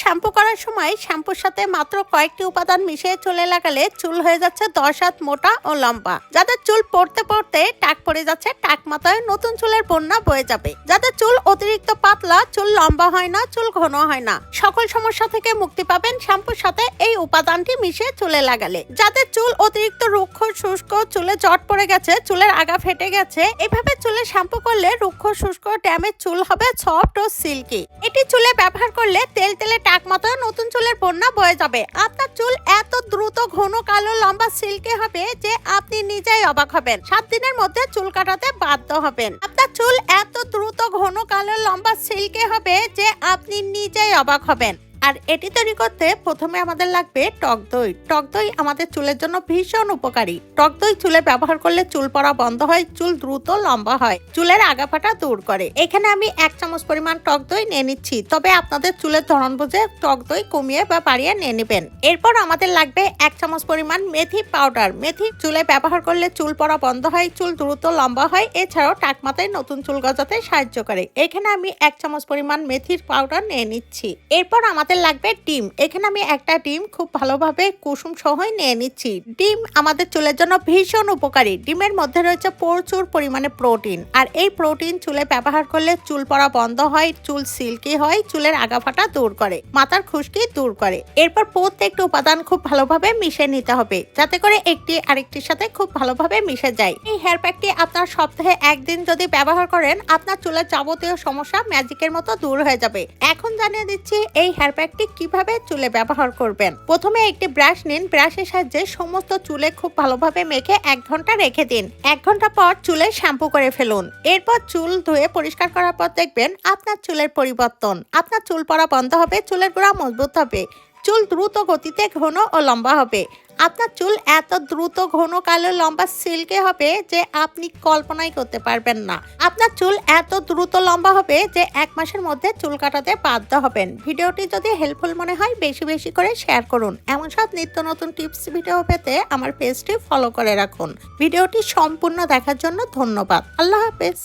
Shampoo করার সময় শ্যাম্পুর সাথে মাত্র কয়েকটি উপাদান মিশিয়ে চুলে লাগালে চুল হয়ে যাচ্ছে দশ হাত মোটা ও লম্বা। যাদের চুল পড়তে পড়তে টাক পড়ে যাচ্ছে, টাক মাথায় নতুন চুলের বন্যা বয়ে যাবে। যাদের চুল অতিরিক্ত পাতলা, চুল লম্বা হয় না, চুল ঘন হয় না। সকল সমস্যা থেকে মুক্তি পাবেন শ্যাম্পুর সাথে এই উপাদানটি মিশিয়ে চুলে লাগালে। যাদের চুল অতিরিক্ত রুক্ষ, শুষ্ক, চুলে জট পড়ে গেছে, চুলের আগা ফেটে গেছে, এভাবে চুলে শ্যাম্পু করলে রুক্ষ, শুষ্ক, ড্যামেজ চুল হবে সফট ও সিল্কি। এটি চুলে ব্যবহার করলে তেল তেলে টাক মতো নতুন চুলের বন্যা বয়ে যাবে। আপনার চুল এত দ্রুত ঘন কালো লম্বা সিল্কে হবে যে আপনি নিজেই অবাক হবেন। সাত দিনের মধ্যে চুল কাটাতে বাধ্য হবেন। আপনার চুল এত দ্রুত ঘন কালো লম্বা সিল্কে হবে যে আপনি নিজেই অবাক হবেন। আর এটি তৈরি করতে প্রথমে আমাদের লাগবে টক দই। টক দই আমাদের চুলের জন্য ভীষণ উপকারী। টক দই চুলে ব্যবহার করলে চুল পড়া বন্ধ হয়, চুল দ্রুত লম্বা হয়, চুলের আগা ফাটা দূর করে। এখানে আমি এক চামচ পরিমাণ টক দই নিয়ে নিচ্ছি, তবে আপনাদের চুলের ধরন বুঝে টক দই কমিয়ে বা বাড়িয়ে নিয়ে নেবেন। এরপর আমাদের লাগবে এক চামচ পরিমাণ মেথি পাউডার। মেথি চুলে ব্যবহার করলে চুল পড়া বন্ধ হয়, চুল দ্রুত লম্বা হয়, এছাড়াও টাক মাথায় নতুন চুল গজাতে সাহায্য করে। এখানে আমি এক চামচ পরিমাণ মেথির পাউডার নিয়ে নিচ্ছি। এরপর আমাদের লাগবে ডিম। এখানে আমি একটা ডিম খুব ভালোভাবে কুসুম সহই নিয়ে নিচ্ছি। ডিম আমাদের চুলের জন্য ভীষণ উপকারী। ডিমের মধ্যে রয়েছে প্রচুর পরিমাণে প্রোটিন। আর এই প্রোটিন চুলে ব্যবহার করলে চুল পড়া বন্ধ হয়, চুল সিল্কি হয়, চুলের আগা ফাটা দূর করে, মাথার খুশকি দূর করে। এরপর প্রত্যেকটা উপাদান খুব ভালোভাবে মিশে নিতে হবে, যাতে করে একটি আরেকটির সাথে খুব ভালোভাবে মিশে যায়। এই হেয়ার প্যাকটি আপনার সপ্তাহে একদিন যদি ব্যবহার করেন, আপনার চুলের যাবতীয় সমস্যা ম্যাজিকের মতো দূর হয়ে যাবে। এখন জানিয়ে দিচ্ছি, এই হেয়ার প্যাকটি কীভাবে চুলে ব্যবহার করবেন? প্রথমে একটি ব্রাশ নিন। ব্রাশের সাহায্যে সমস্ত চুলে খুব ভালোভাবে মেখে এক ঘণ্টা রেখে দিন। এক ঘণ্টা পর চুলে শ্যাম্পু করে ফেলুন। এরপর চুল ধুয়ে পরিষ্কার করার পর দেখবেন আপনার চুলের পরিবর্তন। আপনার চুল পড়া বন্ধ হবে, চুলের গোড়া মজবুত হবে। চুল দ্রুত গতিতে ঘন ও লম্বা হবে। আপনার চুল এত দ্রুত ঘন, কালো, লম্বা, সিল্কে হবে যে আপনি কল্পনাই করতে পারবেন না। আপনার চুল এত দ্রুত লম্বা হবে যে এক মাসের মধ্যে চুল কাটাতে বাধ্য হবেন। ভিডিওটি যদি হেল্পফুল মনে হয়, বেশি বেশি করে শেয়ার করুন। এমন সব নিত্য নতুন টিপস ভিডিও পেতে আমার পেজটি ফলো করে রাখুন। ভিডিওটি সম্পূর্ণ দেখার জন্য ধন্যবাদ। আল্লাহ হাফেজ।